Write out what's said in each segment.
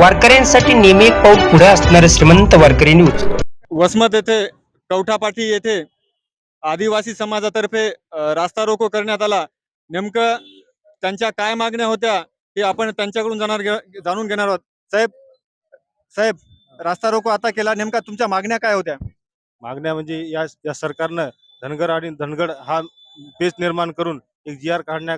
वारकऱ्यांसाठी नेहमी एक पाऊल पुढे असणारे श्रीमंत वारकरी न्यूज. वसमत येथे कवठापाटी येथे आदिवासी समाजातर्फे रास्ता रोको करण्यात आला. नेमकं त्यांच्या काय मागण्या होत्या हे आपण त्यांच्याकडून जाणार घे- जाणून घेणार आहोत. साहेब साहेब रास्ता रोको आता केला. नेमका तुमच्या मागण्या काय होत्या? मागण्या म्हणजे या या सरकारनं धनगर आणि धनगड हा पेच निर्माण करून एक जी आर काढण्या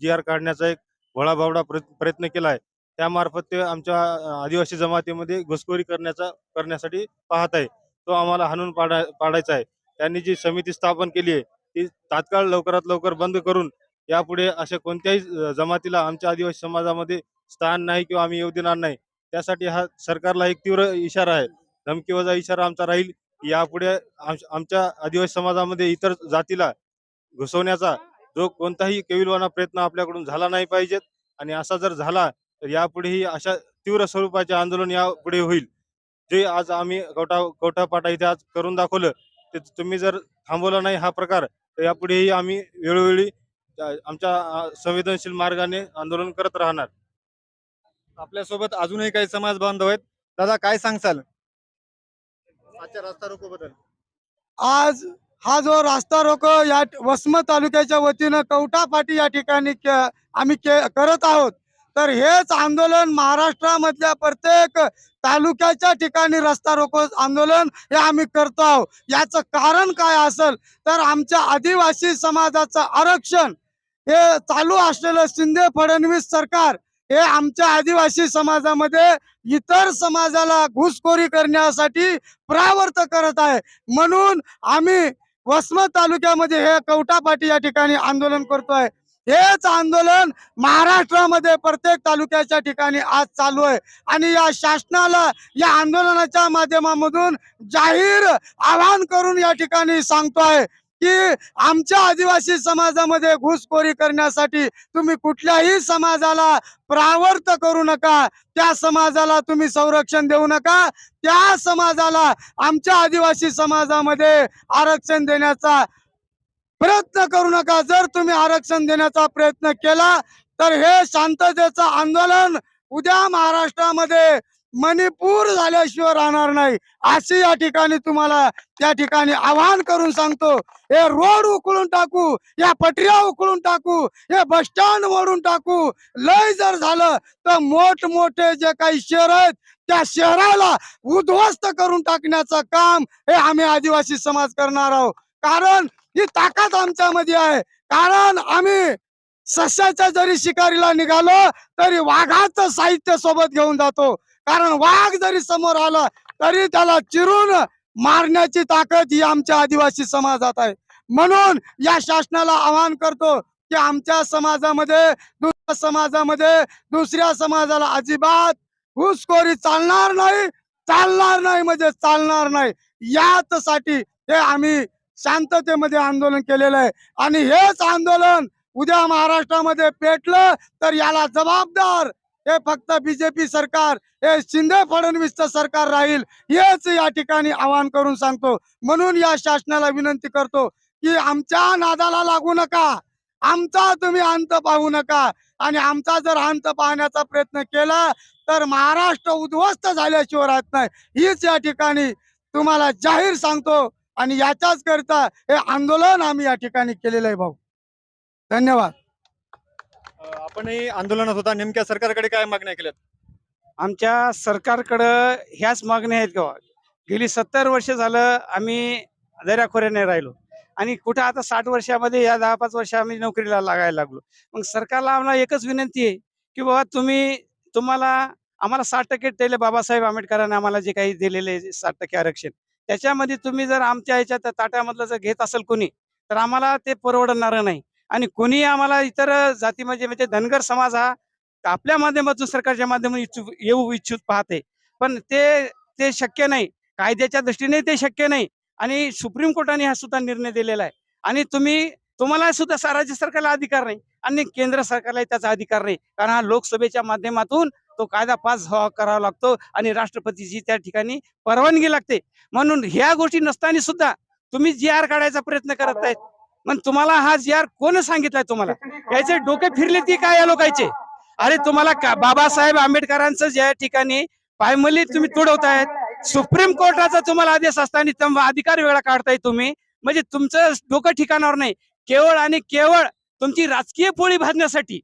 जी आर काढण्याचा एक भोळाभावडा प्रयत्न प्रयत्न केला आहे. त्यामार्फत ते आमच्या आदिवासी जमातीमध्ये घुसखोरी करण्याचा करण्यासाठी पाहत आहे. तो आम्हाला हाणून पाडा पाडायचा आहे. त्यांनी जी समिती स्थापन केली आहे ती तात्काळ लवकरात लवकर बंद करून यापुढे अशा कोणत्याही जमातीला आमच्या आदिवासी समाजामध्ये स्थान नाही किंवा आम्ही येऊ देणार नाही. त्यासाठी हा सरकारला एक तीव्र इशारा आहे. धमकीवजा इशारा आमचा राहील. यापुढे आम- आमच्या आदिवासी समाजामध्ये इतर जातीला घुसवण्याचा जो कोणताही केविलवाना प्रयत्न आपल्याकडून झाला नाही पाहिजेत. आणि असा जर झाला तर यापुढेही अशा तीव्र स्वरूपाचे आंदोलन यापुढे होईल. जे आज आम्ही कवठा कवठापाटा इथे आज करून दाखवलं ते तुम्ही जर थांबवला नाही हा प्रकार तर यापुढेही आम्ही वेळोवेळी आमच्या संवेदनशील मार्गाने आंदोलन करत राहणार. आपल्यासोबत अजूनही काही समाज बांधव आहेत. दादा काय सांगसाल आजच्या रास्ता रोको बद्दल आज हा जो रास्ता रोको या वसमत तालुक्याच्या वतीनं कवठा पाटी या ठिकाणी आम्ही के- करत आहोत. तर हेच आंदोलन महाराष्ट्रामधल्या प्रत्येक तालुक्याच्या ठिकाणी रस्ता रोको आंदोलन हे आम्ही करतो आहोत. याचं कारण काय असेल तर आमच्या आदिवासी समाजाचं आरक्षण हे चालू असलेलं शिंदे फडणवीस सरकार हे आमच्या आदिवासी समाजामध्ये इतर समाजाला घुसखोरी करण्यासाठी प्रावर्त करत आहे. म्हणून आम्ही वसमत तालुक्यामध्ये हे कवटापाटी या ठिकाणी आंदोलन करतोय. हेच आंदोलन महाराष्ट्रामध्ये प्रत्येक तालुक्याच्या ठिकाणी आज चालू आहे. आणि या शासनाला या आंदोलनाच्या माध्यमामधून जाहीर आवाहन करून या ठिकाणी सांगतोय की आमच्या आदिवासी समाजामध्ये घुसखोरी करण्यासाठी तुम्ही कुठल्याही समाजाला प्रावर्त करू नका. त्या समाजाला तुम्ही संरक्षण देऊ नका. त्या समाजाला आमच्या आदिवासी समाजामध्ये आरक्षण देण्याचा प्रयत्न करू नका. जर तुम्ही आरक्षण देण्याचा प्रयत्न केला तर हे शांततेचं आंदोलन उद्या महाराष्ट्रामध्ये मणिपूर झाल्याशिवाय राहणार नाही. अशी या ठिकाणी तुम्हाला त्या ठिकाणी आवाहन करून सांगतो. हे रोड उकळून टाकू या पटऱ्या उकळून टाकू हे बस स्टँड मोडून टाकू. लय जर झालं तर मोठमोठे जे काही शहर आहेत त्या शहराला उद्ध्वस्त करून टाकण्याचं काम हे आम्ही आदिवासी समाज करणार आहोत. कारण ही ताकद आमच्यामध्ये आहे. कारण आम्ही सस्याच्या जरी शिकारीला निघालो तरी वाघाचं साहित्य सोबत घेऊन जातो. कारण वाघ जरी समोर आला तरी त्याला चिरून मारण्याची ताकद ही आमच्या आदिवासी समाजात आहे. म्हणून या शासनाला आवाहन करतो की आमच्या समाजामध्ये दुसऱ्या समाजामध्ये दुसऱ्या समाजाला अजिबात घुसखोरी चालणार नाही चालणार नाही म्हणजे चालणार नाही. याच साठी हे आम्ही शांततेमध्ये आंदोलन केलेलं आहे. आणि हेच आंदोलन उद्या महाराष्ट्रामध्ये पेटलं तर याला जबाबदार हे फक्त बीजेपी सरकार हे शिंदे फडणवीसचं सरकार राहील. हेच या ठिकाणी आवाहन करून सांगतो. म्हणून या शासनाला विनंती करतो की आमच्या नादाला लागू नका. आमचा तुम्ही अंत पाहू नका. आणि आमचा जर अंत पाहण्याचा प्रयत्न केला तर महाराष्ट्र उद्ध्वस्त झाल्याशिवाय राहत नाही. हीच या ठिकाणी तुम्हाला जाहीर सांगतो. आणि याच्याच करता हे आंदोलन आम्ही या ठिकाणी केलेलं आहे भाऊ. धन्यवाद. आपणही आंदोलनात होता. नेमक्या सरकारकडे काय मागण्या केल्यात? आमच्या सरकारकडं ह्याच मागण्या आहेत किंवा गेली सत्तर वर्ष झालं आम्ही दर्याखोऱ्याने राहिलो. आणि कुठं आता साठ वर्षामध्ये या दहा पाच वर्ष आम्ही नोकरीला लागायला लागलो. मग सरकारला आम्हाला एकच विनंती आहे की बाबा तुम्ही तुम्हाला आम्हाला साठ टक्के दिले बाबासाहेब आंबेडकरांनी आम्हाला जे काही दिलेले साठ टक्के आरक्षण. त्याच्यामध्ये तुम्ही जर आमच्या ह्याच्यात ताट्यामधलं जर घेत असेल कोणी तर आम्हाला ते परवडणार नाही. आणि कोणी आम्हाला इतर जाती म्हणजे, म्हणजे धनगर समाज हा आपल्या माध्यमातून सरकारच्या माध्यमातून इच्छुक येऊ इच्छुक पाहते. पण ते ते शक्य नाही. कायद्याच्या दृष्टीने ते शक्य नाही. आणि सुप्रीम कोर्टाने हा सुद्धा निर्णय दिलेला आहे. आणि तुम्ही तुम्हाला सुद्धा राज्य सरकारला अधिकार नाही. आणि केंद्र सरकारला त्याचा अधिकार नाही. कारण हा लोकसभेच्या माध्यमातून तो कायदा पास करावा लागतो आणि राष्ट्रपतीची त्या ठिकाणी परवानगी लागते. म्हणून ह्या गोष्टी नसताना सुद्धा तुम्ही जी आर काढायचा प्रयत्न करत आहेत मग तुम्हाला हा जी आर कोण सांगितलाय तुम्हाला? याचे डोके फिरले ती काय या लोकांचे? अरे तुम्हाला का बाबासाहेब आंबेडकरांचं ज्या ठिकाणी पायमली तुम्ही तुडवतायत सुप्रीम कोर्टाचा तुम्हाला आदेश असताना अधिकार वेगळा काढताय तुम्ही. म्हणजे तुमचं डोकं ठिकाणावर नाही. केवळ आणि केवळ तुमची राजकीय पोळी भाजण्यासाठी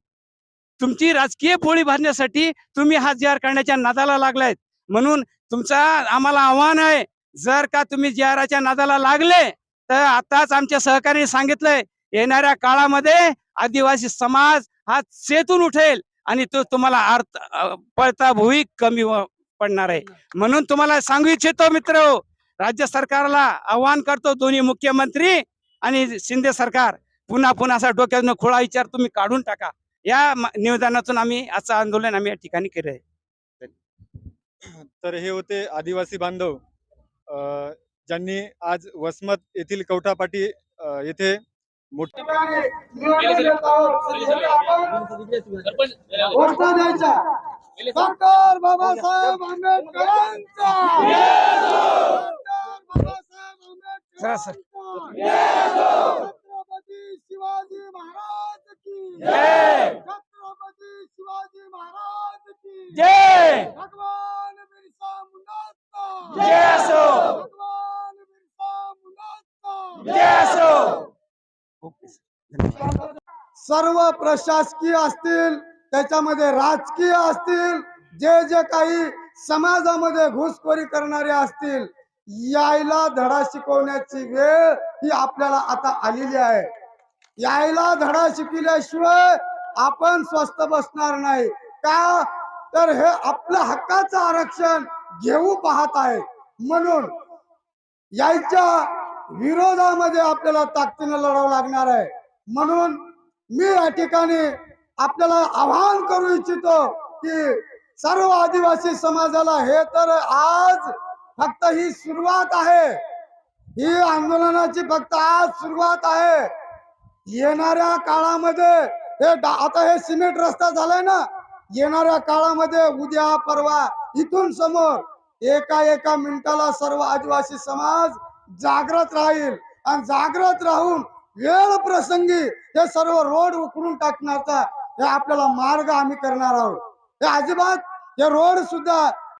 तुमची राजकीय पोळी भरण्यासाठी तुम्ही हा जी आर करण्याच्या नादाला लागलायत. म्हणून तुमचा आम्हाला आव्हान आहे जर का तुम्ही जी नादाला लागले तर आताच आमच्या सहकार्याने सांगितलंय येणाऱ्या काळामध्ये आदिवासी समाज हा चेतून उठेल आणि तो तुम्हाला अर्थ पळता भुई कमी पडणार आहे. म्हणून तुम्हाला सांगू इच्छितो मित्र राज्य सरकारला आव्हान करतो दोन्ही मुख्यमंत्री आणि शिंदे सरकार. पुन्हा पुन्हा असा डोक्यातून खोळा विचार तुम्ही काढून टाका. या निवेदनातून आम्ही असं आंदोलन आम्ही या ठिकाणी केलं आहे तर हे होते आदिवासी बांधव. अ, ज्यांनी आज वसमत येथील कवठापाटी येथे डॉक्टर बाबासाहेब आंबेडकरांचा डॉक्टर बाबासाहेब सर, सर. आंबेडकरांचा छत्रपती शिवाजी महाराज की जय! छत्रपती शिवाजी महाराज की जय भगवान बिरसा मुंडाचा जय असो. भगवान बिरसा मुंडाचा जय असो सर्व प्रशासकीय असतील त्याच्यामध्ये राजकीय असतील जे जे काही समाजामध्ये घुसखोरी करणारे असतील यायला धडा शिकवण्याची वेळ ही आपल्याला आता आलेली आहे. यायला धडा शिकविल्याशिवाय आपण स्वस्त बसणार नाही. का? तर हे आपलं हक्काचं आरक्षण घेऊ पाहत आहे. म्हणून यायच्या विरोधामध्ये आपल्याला ताकदीनं लढावं लागणार आहे. म्हणून मी या ठिकाणी आपल्याला आवाहन करू इच्छितो की सर्व आदिवासी समाजाला हे तर आज फक्त ही सुरुवात आहे. ही आंदोलनाची फक्त आज सुरुवात आहे. येणाऱ्या काळामध्ये हे आता हे सिमेंट रस्ता झालाय ना? येणाऱ्या काळामध्ये उद्या परवा इथून समोर एका एका मिनिटाला सर्व आदिवासी समाज जागृत राहील. आणि जागृत राहून वेळ प्रसंगी हे सर्व रोड उकळून टाकण्याचा हे आपल्याला मार्ग आम्ही करणार आहोत. हे अजिबात हे रोड सुद्धा